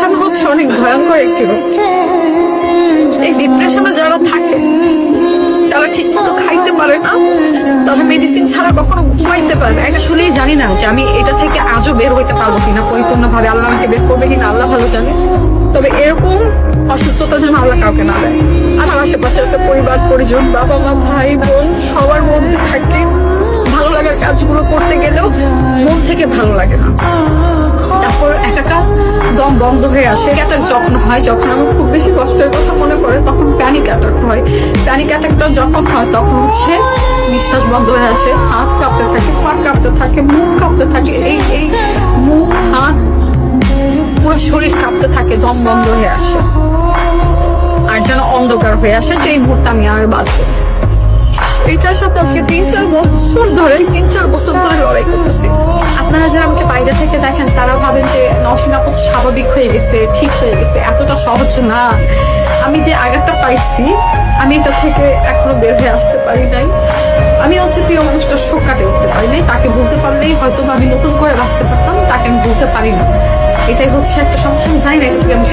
Depression হচ্ছে অনেক ভয়ঙ্কর একটি রোগ। এই ডিপ্রেশনে যারা থাকে, তারা ঠিক মতো খাইতে পারে না। তারা মেডিসিন ছাড়া কখনো ঘুমাইতে পারে না। এটা শুনেই জানি না যে আমি এটা থেকে আজও বের হইতে পারব কিনা। পরিপূর্ণ ভাবে আল্লাহ আমাকে বের করবে কিনা, আল্লাহ ভালো জানে। তবে এরকম অসুস্থতা যেন আল্লাহ কাউকে না দেয়। আমার আশেপাশে আছে পরিবার, পরিজন বাবা মা ভাই বোন সবার মধ্যে থাকে। ভালো লাগার কাজগুলো করতে গেলেও মন থেকে ভালো লাগে না। বন্ধ হয়ে আসে। অ্যাটাক যখন হয়, যখন আমার খুব বেশি কষ্টের কথা মনে পড়ে, তখন প্যানিক অ্যাটাক হয়। প্যানিক অ্যাটাকটা যখন হয়, তখন হচ্ছে নিঃশ্বাস বন্ধ হয়ে আসে, হাত কাঁপতে থাকে, পা কাঁপতে থাকে, মুখ কাঁপতে থাকে, এই এই মুখ, হাত, পুরো শরীর কাঁপতে থাকে, দম বন্ধ হয়ে আসে। আর যেন অন্ধকার হয়ে আসে যে এই মুহূর্তে আমি আর বাঁচবো না। এইটার সাথে আজকে তিন চার বছর ধরে, তিন চার বছর ধরে লড়াই করতেছি। বাইরে থেকে দেখেন, তারা ভাবেন যে নসীন আপু স্বাভাবিক হয়ে গেছে, ঠিক হয়ে গেছে, এতটা সহজ না আমি যে আঘাতটা পাইছি, আমি এটা থেকে এখনও বের হয়ে আসতে পারি নাই আমি হচ্ছে প্রিয় মানুষটা শোক কাটে উঠতে পারি নাই, তাকে বলতে পারলেই হয়তো আমি নতুন করে বাঁচতে পারতাম, তাকে আমি বলতে পারি না এটাই হচ্ছে একটা সমস্যা, আমি জানি না এটা থেকে আমি।